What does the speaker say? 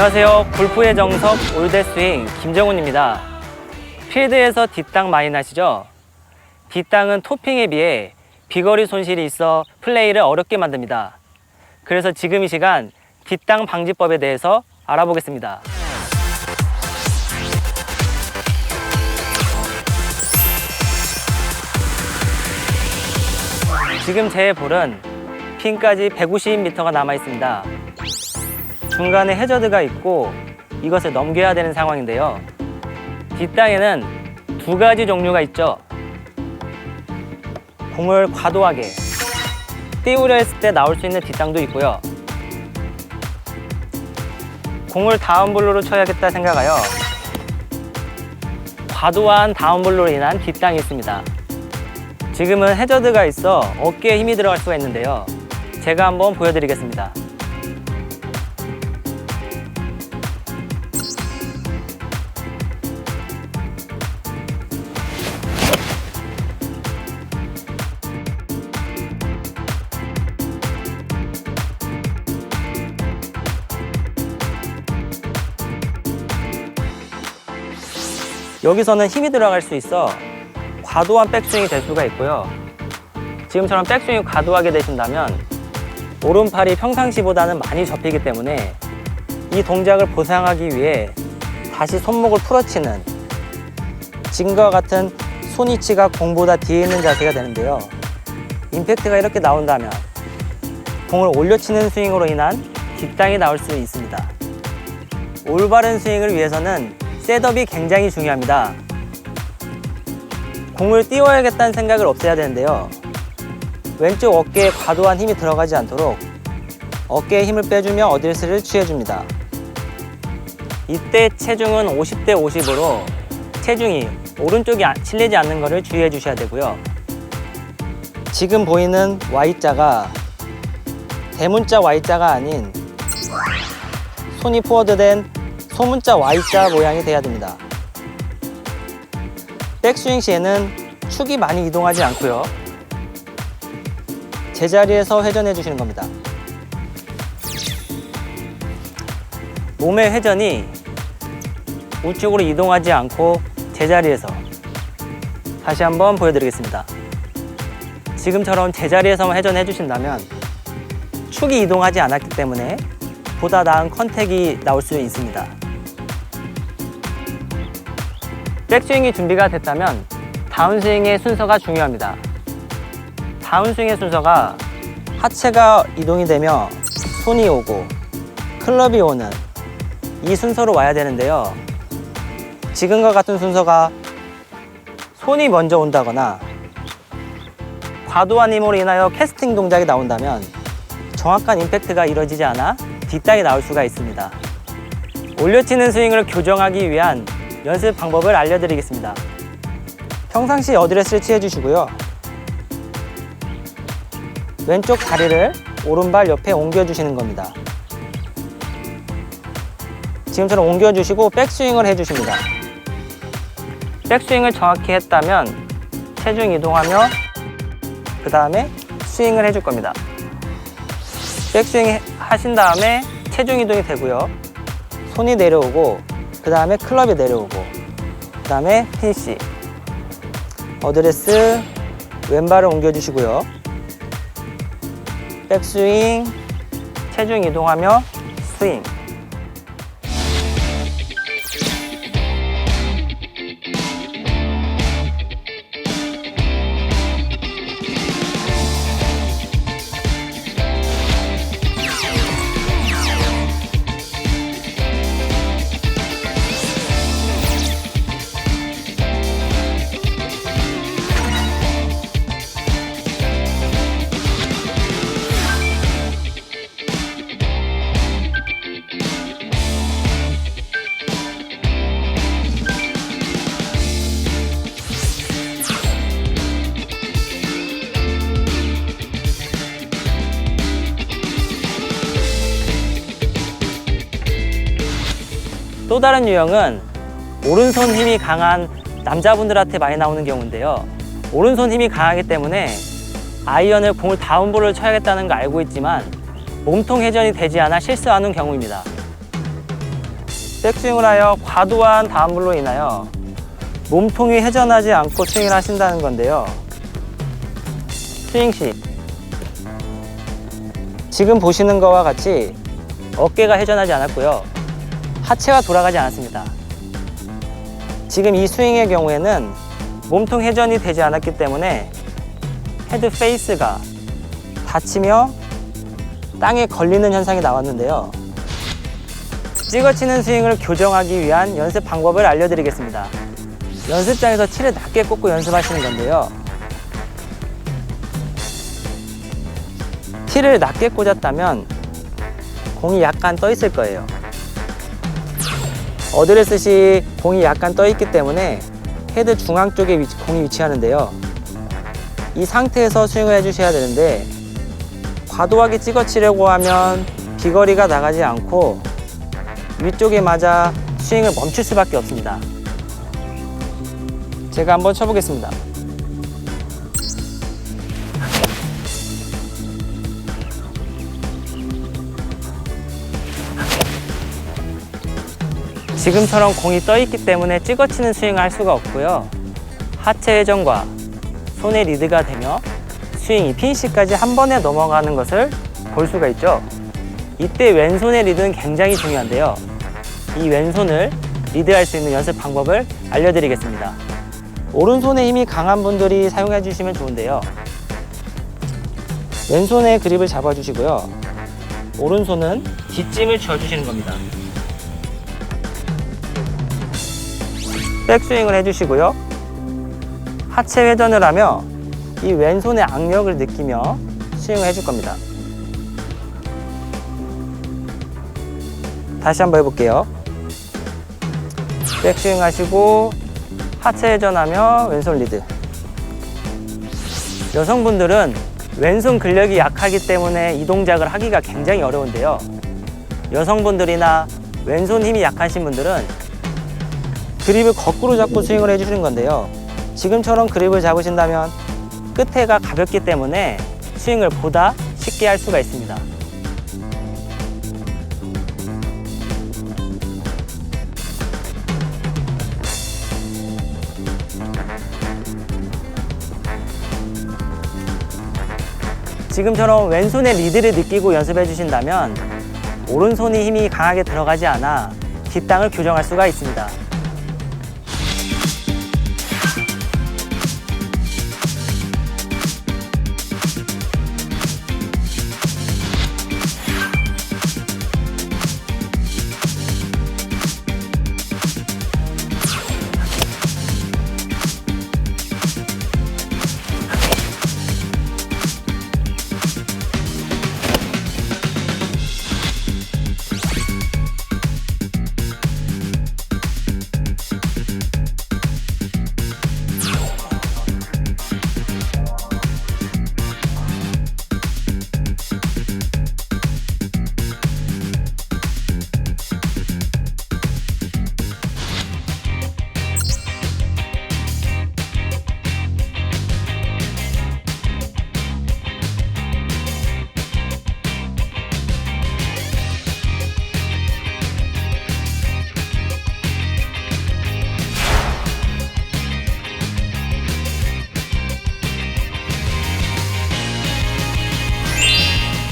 안녕하세요. 골프의 정석 올댓스윙 김정훈입니다. 필드에서 뒷땅 많이 나시죠? 뒷땅은 토핑에 비해 비거리 손실이 있어 플레이를 어렵게 만듭니다. 그래서 지금 이 시간 뒷땅 방지법에 대해서 알아보겠습니다. 지금 제 볼은 핀까지 150m가 남아 있습니다. 중간에 해저드가 있고 이것을 넘겨야 되는 상황인데요. 뒷땅에는 두 가지 종류가 있죠. 공을 과도하게 띄우려 했을 때 나올 수 있는 뒷땅도 있고요. 공을 다운볼로로 쳐야겠다 생각하여 과도한 다운볼로로 인한 뒷땅이 있습니다. 지금은 해저드가 있어 어깨에 힘이 들어갈 수가 있는데요. 제가 한번 보여드리겠습니다. 여기서는 힘이 들어갈 수 있어 과도한 백스윙이 될 수가 있고요. 지금처럼 백스윙이 과도하게 되신다면 오른팔이 평상시보다는 많이 접히기 때문에 이 동작을 보상하기 위해 다시 손목을 풀어치는 지금과 같은 손위치가 공보다 뒤에 있는 자세가 되는데요. 임팩트가 이렇게 나온다면 공을 올려치는 스윙으로 인한 뒷땅이 나올 수 있습니다. 올바른 스윙을 위해서는 셋업이 굉장히 중요합니다. 공을 띄워야겠다는 생각을 없애야 되는데요. 왼쪽 어깨에 과도한 힘이 들어가지 않도록 어깨에 힘을 빼주며 어드레스를 취해줍니다. 이때 체중은 50대 50으로 체중이 오른쪽이 아- 실리지 않는 것을 주의해 주셔야 되고요. 지금 보이는 Y자가 대문자 Y자가 아닌 손이 포워드된 소문자 Y자 모양이 돼야 됩니다. 백스윙 시에는 축이 많이 이동하지 않고요. 제자리에서 회전해 주시는 겁니다. 몸의 회전이 우측으로 이동하지 않고 제자리에서 다시 한번 보여드리겠습니다. 지금처럼 제자리에서만 회전해 주신다면 축이 이동하지 않았기 때문에 보다 나은 컨택이 나올 수 있습니다. 백스윙이 준비가 됐다면 다운스윙의 순서가 중요합니다. 다운스윙의 순서가 하체가 이동이 되며 손이 오고 클럽이 오는 이 순서로 와야 되는데요. 지금과 같은 순서가 손이 먼저 온다거나 과도한 힘으로 인하여 캐스팅 동작이 나온다면 정확한 임팩트가 이루어지지 않아 뒷땅이 나올 수가 있습니다. 올려치는 스윙을 교정하기 위한 연습 방법을 알려드리겠습니다. 평상시 어드레스를 취해주시고요. 왼쪽 다리를 오른발 옆에 옮겨주시는 겁니다. 지금처럼 옮겨주시고 백스윙을 해주십니다. 백스윙을 정확히 했다면 체중 이동하며 그 다음에 스윙을 해줄 겁니다. 백스윙 하신 다음에 체중 이동이 되고요. 손이 내려오고 그 다음에 클럽이 내려오고 그 다음에 피니시 어드레스 왼발을 옮겨주시고요. 백스윙 체중 이동하며 스윙 또 다른 유형은 오른손 힘이 강한 남자분들한테 많이 나오는 경우인데요. 오른손 힘이 강하기 때문에 아이언을 공을 다운볼을 쳐야겠다는 걸 알고 있지만 몸통 회전이 되지 않아 실수하는 경우입니다. 백스윙을 하여 과도한 다운블로 인하여 몸통이 회전하지 않고 스윙을 하신다는 건데요. 스윙 시 지금 보시는 것과 같이 어깨가 회전하지 않았고요. 하체가 돌아가지 않았습니다. 지금 이 스윙의 경우에는 몸통 회전이 되지 않았기 때문에 헤드 페이스가 닫히며 땅에 걸리는 현상이 나왔는데요. 찍어치는 스윙을 교정하기 위한 연습 방법을 알려드리겠습니다. 연습장에서 티를 낮게 꽂고 연습하시는 건데요. 티를 낮게 꽂았다면 공이 약간 떠 있을 거예요. 어드레스시 공이 약간 떠 있기 때문에 헤드 중앙 쪽에 위치- 공이 위치하는데요. 이 상태에서 스윙을 해주셔야 되는데 과도하게 찍어치려고 하면 비거리가 나가지 않고 위쪽에 맞아 스윙을 멈출 수밖에 없습니다. 제가 한번 쳐보겠습니다. 지금처럼 공이 떠 있기 때문에 찍어치는 스윙을 할 수가 없고요. 하체 회전과 손의 리드가 되며 스윙이 피니시까지 한 번에 넘어가는 것을 볼 수가 있죠. 이때 왼손의 리드는 굉장히 중요한데요. 이 왼손을 리드할 수 있는 연습 방법을 알려드리겠습니다. 오른손에 힘이 강한 분들이 사용해 주시면 좋은데요. 왼손에 그립을 잡아주시고요. 오른손은 뒷짐을 쥐어주시는 겁니다. 백스윙을 해주시고요. 하체 회전을 하며 이 왼손의 악력을 느끼며 스윙을 해줄 겁니다. 다시 한번 해볼게요. 백스윙 하시고 하체 회전하며 왼손 리드. 여성분들은 왼손 근력이 약하기 때문에 이 동작을 하기가 굉장히 어려운데요. 여성분들이나 왼손 힘이 약하신 분들은 그립을 거꾸로 잡고 스윙을 해주시는 건데요. 지금처럼 그립을 잡으신다면 끝에가 가볍기 때문에 스윙을 보다 쉽게 할 수가 있습니다. 지금처럼 왼손의 리드를 느끼고 연습해 주신다면 오른손이 힘이 강하게 들어가지 않아 뒷땅을 교정할 수가 있습니다.